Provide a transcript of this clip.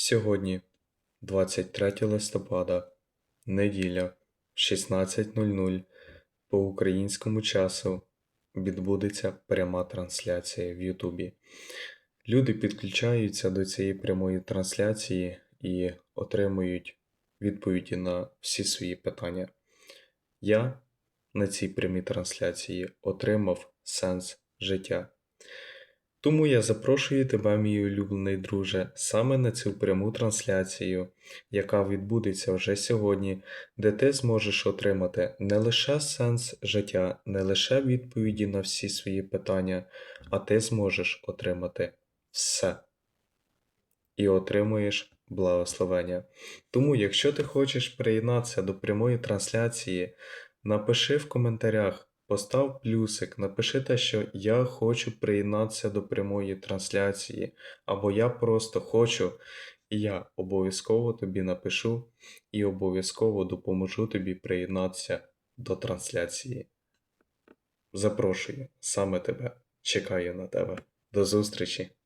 Сьогодні, 23 листопада, неділя, 16.00 по українському часу відбудеться пряма трансляція в Ютубі. Люди підключаються до цієї прямої трансляції і отримують відповіді на всі свої питання. Я на цій прямій трансляції отримав сенс життя. Тому я запрошую тебе, мій улюблений друже, саме на цю пряму трансляцію, яка відбудеться вже сьогодні, де ти зможеш отримати не лише сенс життя, не лише відповіді на всі свої питання, а ти зможеш отримати все. І отримуєш благословення. Тому, якщо ти хочеш приєднатися до прямої трансляції, напиши в коментарях, постав плюсик, напиши те, що я хочу приєднатися до прямої трансляції, або я просто хочу, і я обов'язково тобі напишу і обов'язково допоможу тобі приєднатися до трансляції. Запрошую саме тебе, чекаю на тебе. До зустрічі!